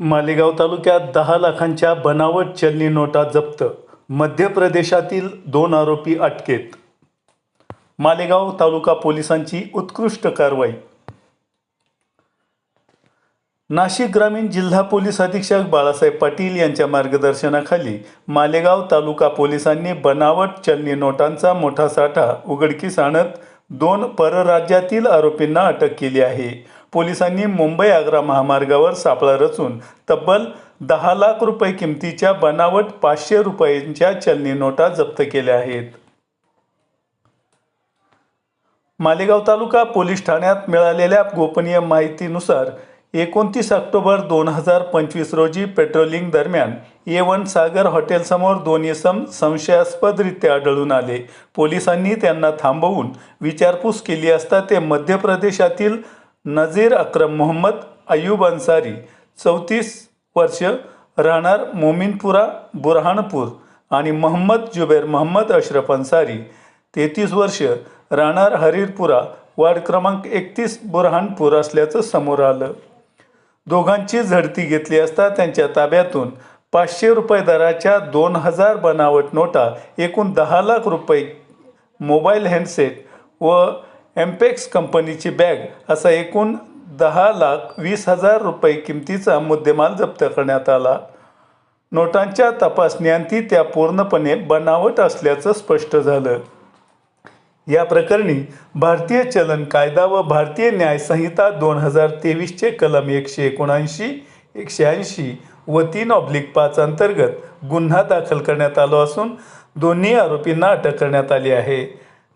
मालेगाव तालुक्यात दहा लाखांच्या बनावट चलनी नोटा जप्त. मध्य प्रदेशातील दोन आरोपी अटकेत. मालेगाव तालुका पोलिसांची उत्कृष्ट कारवाई. नाशिक ग्रामीण जिल्हा पोलीस अधीक्षक बाळासाहेब पाटील यांच्या मार्गदर्शनाखाली मालेगाव तालुका पोलिसांनी बनावट चलनी नोटांचा मोठा साठा उघडकीस आणत दोन परराज्यातील आरोपींना अटक केली आहे. पोलिसांनी मुंबई आग्रा महामार्गावर सापळा रचून तब्बल दहा लाख रुपये किमतीच्या बनावट पाचशे रुपयांच्या चलनी नोटा जप्त केल्या आहेत. मालेगाव तालुका पोलीस ठाण्यात मिळालेल्या गोपनीय माहितीनुसार एकोणतीस ऑक्टोबर दोन हजार पंचवीस रोजी पेट्रोलिंग दरम्यान ए वन सागर हॉटेलसमोर दोन इसम संशयास्पदरित्या आढळून आले. पोलिसांनी त्यांना थांबवून विचारपूस केली असता ते मध्य प्रदेशातील नझीर अक्रम मोहम्मद अय्यूब अन्सारी चौतीस वर्ष राहणार मोमिनपुरा बुरहानपूर आणि मोहम्मद जुबेर मोहम्मद अशरफ अन्सारी. तेहतीस वर्ष राहणार हरीरपुरा वार्ड क्रमांक एकतीस बुरहानपूर असल्याचं समोर आलं. दोघांची झडती घेतली असता त्यांच्या ताब्यातून पाचशे रुपये दराच्या दोन हजार बनावट नोटा एकूण दहा लाख रुपये मोबाईल हँडसेट व एम्पेक्स कंपनीची बॅग असा एकूण दहा लाख वीस हजार रुपये किमतीचा मुद्देमाल जप्त करण्यात आला. नोटांच्या तपासण्यांती त्या पूर्णपणे बनावट असल्याचं स्पष्ट झालं. या प्रकरणी भारतीय चलन कायदा व भारतीय न्याय संहिता दोन हजार तेवीसचे कलम एकशे एकोणऐंशी एकशे ऐंशी व तीन ऑब्लिक पाच अंतर्गत गुन्हा दाखल करण्यात आला असून दोन्ही आरोपींना अटक करण्यात आली आहे.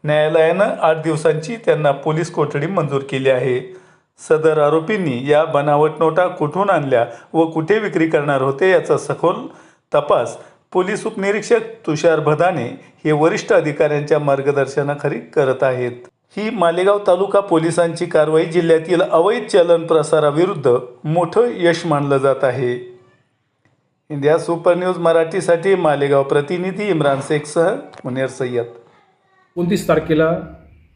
न्यायालयानं आठ दिवसांची त्यांना पोलीस कोठडी मंजूर केली आहे. सदर आरोपींनी या बनावट नोटा कुठून आणल्या व कुठे विक्री करणार होते याचा सखोल तपास पोलीस उपनिरीक्षक तुषार भदाने हे वरिष्ठ अधिकाऱ्यांच्या मार्गदर्शनाखाली करत आहेत. ही मालेगाव तालुका पोलिसांची कारवाई जिल्ह्यातील अवैध चलन प्रसाराविरुद्ध मोठं यश मानलं जात आहे. इंडिया सुपर न्यूज मराठीसाठी मालेगाव प्रतिनिधी इम्रान शेखसह मुनेर सय्यद. एकोणतीस तारखेला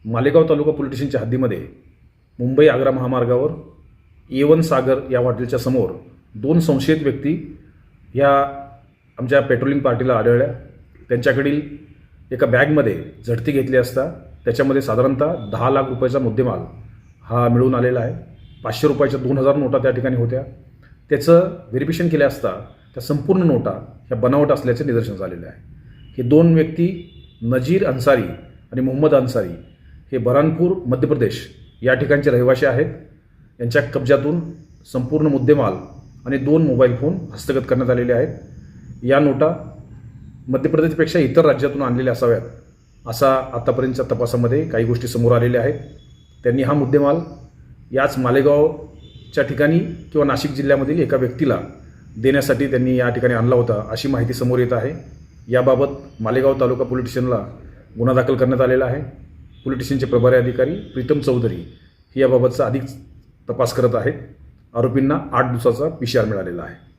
मालेगाव तालुका पोलीस स्टेशनच्या हद्दीमध्ये मुंबई आग्रा महामार्गावर येवन सागर या हॉटेलच्या समोर दोन संशयित व्यक्ती ह्या आमच्या पेट्रोलिंग पार्टीला आढळल्या. त्यांच्याकडील एका बॅगमध्ये झडती घेतली असता त्याच्यामध्ये साधारणतः दहा लाख रुपयाचा मुद्देमाल हा मिळून आलेला आहे. पाचशे रुपयाच्या दोन हजार नोटा त्या ठिकाणी होत्या. त्याचं व्हेरिफिकेशन केल्या असता त्या संपूर्ण नोटा ह्या बनावट असल्याचे निदर्शन झालेलं आहे. हे दोन व्यक्ती नजीर अन्सारी आणि मोहम्मद अन्सारी हे बरानपूर मध्य प्रदेश या ठिकाणचे रहिवासी आहेत. यांच्या कब्जातून संपूर्ण मुद्देमाल आणि दोन मोबाईल फोन हस्तगत करण्यात आलेले आहेत. या नोटा मध्य प्रदेशपेक्षा इतर राज्यातून आणलेल्या असाव्यात असा आतापर्यंतच्या तपासामध्ये काही गोष्टी समोर आलेल्या आहेत. त्यांनी हा मुद्देमाल याच मालेगावच्या ठिकाणी किंवा नाशिक जिल्ह्यामधील एका व्यक्तीला देण्यासाठी त्यांनी या ठिकाणी आणला होता अशी माहिती समोर येत आहे. याबाबत मालेगाव तालुका पोलीस स्टेशनला गुन्हा दाखल करण्यात आलेला आहे. पोलीस स्टेशनचे प्रभारी अधिकारी प्रीतम चौधरी ही याबाबतचा अधिक तपास करत आहेत. आरोपींना आठ दिवसाचा पी सी आर मिळालेला आहे.